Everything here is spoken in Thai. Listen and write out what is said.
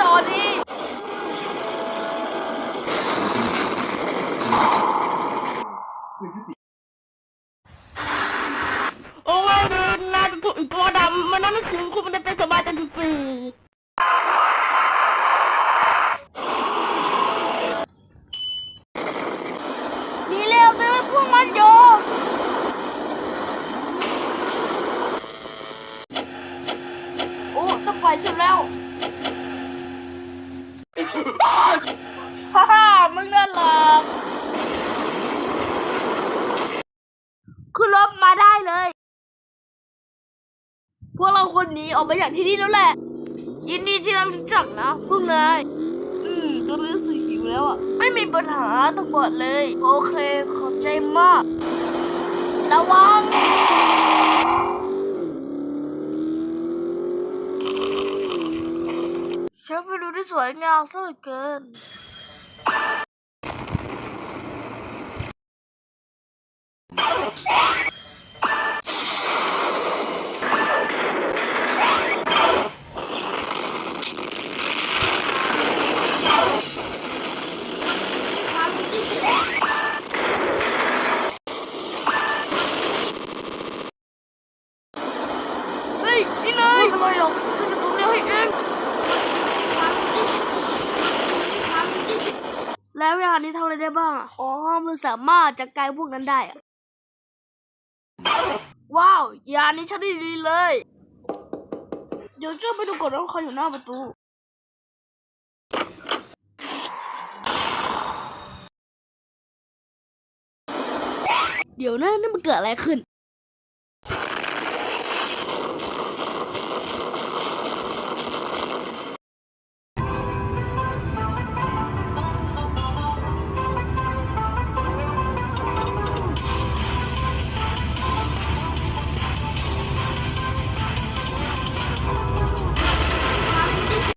ต่อดีโอ้ยดูน่าจะตัวดำมันนั่นไม่ถึงคุณมันจะเป็นสบายจันทร์ฟรีนีเร็วไปไว้พวกมันโยโอ้ต้องปล่อแล้ว ฮ่าฮ่ามึงนั่นหรอกขึ้นรถมาได้เลย พวกเราคนนี้ออกไปจากที่นี่แล้วแหละ ยินดีที่เรารู้จักนะพวกนายอืมตอนนี้รู้สึกหิวแล้วอะ ไม่มีปัญหาต้องบอกเลย โอเค ขอบใจมาก ระวัง ฉันไปดูที่สวยงามซะเหลือเกิน เฮ้ย นี่นายไม่เป็นไรหรอกฉันจะตัวเดียวให้เองแล้วยานี้ทำอะไรได้บ้างอะ อ๋อ มันสามารถจัดการพวกนั้นได้อะ ว้าว ยานี้ใช้ได้ดีเลย เดี๋ยวช่วยไปดูก่อนว่าใครอยู่หน้าประตู เดี๋ยวนะนี่มันเกิดอะไรขึ้น